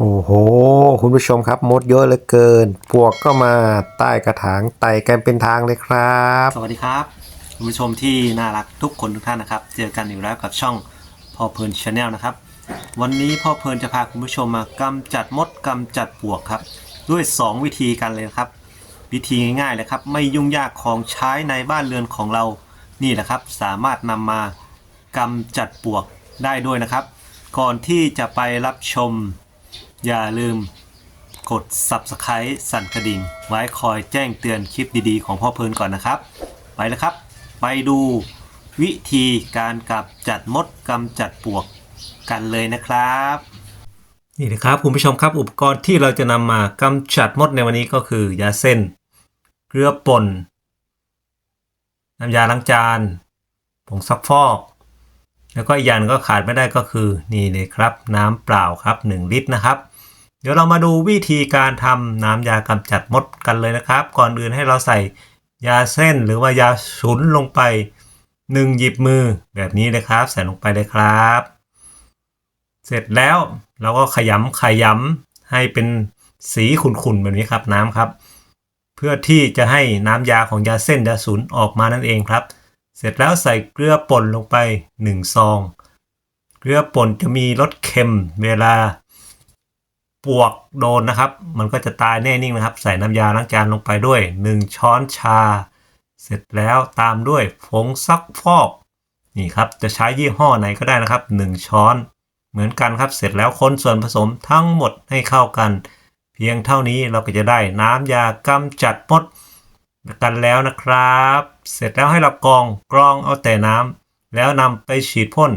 โอ้โห คุณผู้ชมครับมดเยอะเหลือเกินปวกก็มาใต้กระถางไต่กันเป็นทางเลยครับ สวัสดีครับ คุณผู้ชมที่น่ารักทุกคนทุกท่านนะครับ เจอกันอยู่แล้วกับช่องพ่อเพลินชาแนลนะครับ วันนี้พ่อเพลินจะพาคุณผู้ชมมากำจัดมดกำจัดปวกครับ ด้วย 2 วิธีกันเลยครับ วิธีง่ายๆเลยครับ ไม่ยุ่งยากของใช้ในบ้านเรือนของเรานี่แหละครับ สามารถนำมากำจัดปวกได้ด้วยนะครับ ก่อนที่จะไปรับชม อย่าลืมกด Subscribe สั่นกระดิ่ง ไว้คอยแจ้งเตือนคลิปดีๆ ของพ่อเพลินก่อนนะครับ ไปแล้วครับ ไปดูวิธีการกับจัดมดกำจัดปลวกกันเลยนะครับ นี่นะครับคุณผู้ชมครับอุปกรณ์ที่เราจะนำมากำจัดมดในวันนี้ก็คือยาเส้น เกลือป่นน้ำยาล้างจานผงซักฟอก แล้วก็อีกอย่างหนึ่งก็ขาดไม่ได้ก็คือนี่เลยครับ น้ำเปล่าครับ 1 ลิตรนะครับ เดี๋ยวเรามาดูวิธีการทำน้ำยากำจัดมดกันเลยนะครับ ก่อนอื่นให้เราใส่ยาเส้นหรือว่ายาฉุนลงไปหนึ่งหยิบมือแบบนี้เลยครับ ใส่ลงไปเลยครับ เสร็จแล้วเราก็ขยำขยำให้เป็นสีขุ่นๆแบบนี้ครับน้ำครับ เพื่อที่จะให้น้ำยาของยาเส้นยาสูนออกมานั่นเองครับ เสร็จแล้วใส่เกลือป่นลงไป 1 ซอง เกลือป่นจะมีรสเค็มเวลา ปวกโดนนะครับ มันก็จะตายแน่นิ่งนะครับ ใส่น้ำยาล้างจานลงไปด้วย 1 ช้อนชา เสร็จแล้วตามด้วยผงซักฟอก นี่ครับ จะใช้ยี่ห้อไหนก็ได้นะครับ 1 ช้อนเหมือนกันครับ เสร็จแล้วคนส่วนผสมทั้งหมดให้เข้ากัน เพียงเท่านี้เราก็จะได้น้ำยากำจัดมดกันแล้วนะครับ เสร็จแล้วให้เรากรองกรองเอาแต่น้ำแล้วนำไปฉีดพ่น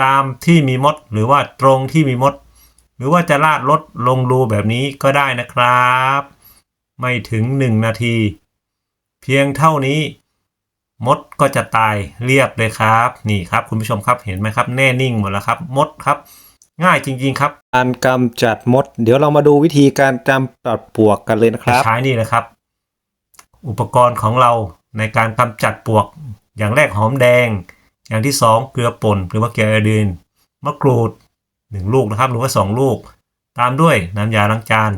ตามที่มีมดหรือว่าตรงที่มีมด รือว่าจะลาดรถลงรูแบบนี้ก็ได้นะครับ ไม่ถึง 1 นาที เพียงเท่านี้ มดก็จะตายเรียบเลยครับ นี่ครับคุณผู้ชมครับเห็นไหมครับ แน่นิ่งหมดแล้วครับ มดครับ ง่ายจริง ๆ ครับ การกำจัดมด เดี๋ยวเรามาดูวิธีการกำจัดปวกกันเลยนะครับใช้นี่นะครับ อุปกรณ์ของเราในการกำจัดปลวก อย่างแรกหอมแดง อย่างที่สองเกลือป่นหรือว่าเกลือไอโอดีนมะกรูด หนึ่งลูกนะครับ หรือว่าสองลูก ตามด้วยน้ำยาล้างจาน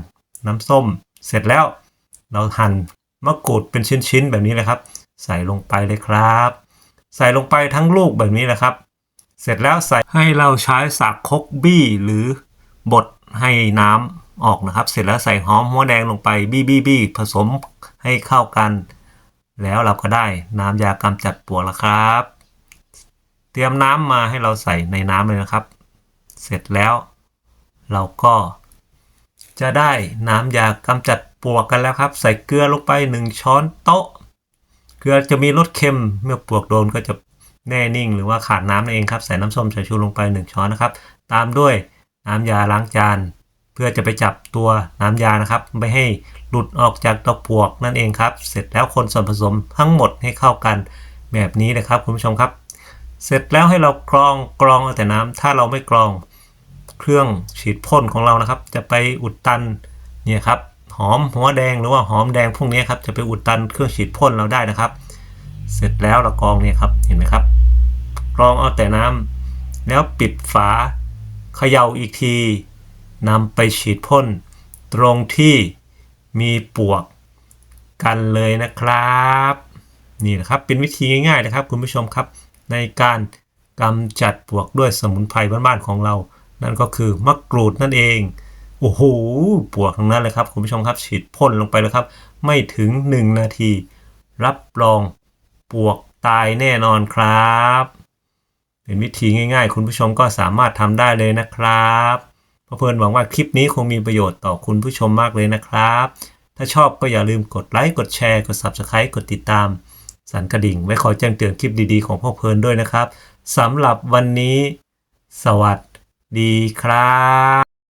น้ำส้ม เสร็จแล้ว เราหั่นมะกรูดเป็นชิ้นๆ แบบนี้เลยครับ ใส่ลงไปเลยครับ ใส่ลงไปทั้งลูกแบบนี้แหละครับ เสร็จแล้วใส่ให้เราใช้สากคกบี้หรือบดให้น้ำออกนะครับ เสร็จแล้วใส่หอมหัวแดงลงไปบี้บี้บี้ผสมให้เข้ากัน แล้วเราก็ได้น้ำยากำจัดปวกแล้วครับ เตรียมน้ำมาให้เราใส่ในน้ำเลยนะครับ เสร็จแล้ว เราก็จะได้น้ำยากำจัดปวกกันแล้วครับ ใส่เกลือลงไป 1 ช้อนโต๊ะ เกลือจะมีรสเค็ม เมื่อปวกโดนก็จะแน่นิ่ง หรือว่าขาดน้ำนั่นเองครับ ใส่น้ำส้มสายชูลงไป 1 ช้อนนะครับ ตามด้วยน้ำยาล้างจาน เพื่อจะไปจับตัวน้ำยานะครับ ไม่ให้หลุดออกจากตัวปวกนั่นเองครับ เสร็จแล้วคนส่วนผสมทั้งหมดให้เข้ากันแบบนี้นะครับคุณผู้ชมครับ เสร็จแล้วให้เรากรองกรองเอาแต่น้ำถ้าเราไม่กรอง เครื่องฉีดพ่นของเรานะครับ จะไปอุดตันเนี่ยครับหอมหัวแดงหรือว่าหอมแดงพวกนี้ครับจะไปอุดตันเครื่องฉีดพ่นเราได้นะครับ เสร็จแล้วเรากรองเนี่ยครับเห็นไหมครับกรองเอาแต่น้ำแล้วปิดฝาเขย่าอีกทีนำไปฉีดพ่นตรงที่มีปวกกันเลยนะครับ นี่นะครับเป็นวิธีง่ายๆนะครับ คุณผู้ชมครับ ในการกำจัดปวกด้วยสมุนไพรบ้านๆของเรา นั่นก็คือมะกรูดนั่นเอง โอ้โหปวกทั้งนั้นเลยครับคุณผู้ชมครับฉีดพ่นลงไปแล้วครับ ไม่ถึง 1 นาที รับรองปวกตายแน่นอนครับ เป็นวิธีง่ายๆ คุณผู้ชมก็สามารถทำได้เลยนะครับเพราะเพื่อนหวังว่าคลิปนี้คงมีประโยชน์ต่อคุณผู้ชมมากเลยนะครับ ถ้าชอบก็อย่าลืมกดไลค์ กดแชร์ กด Subscribe กดติดตาม สั่นกระดิ่ง ไว้คอยแจ้งเตือนคลิปดีๆของพ่อเพลินด้วยนะครับสำหรับวันนี้ สวัสดี ดีครับ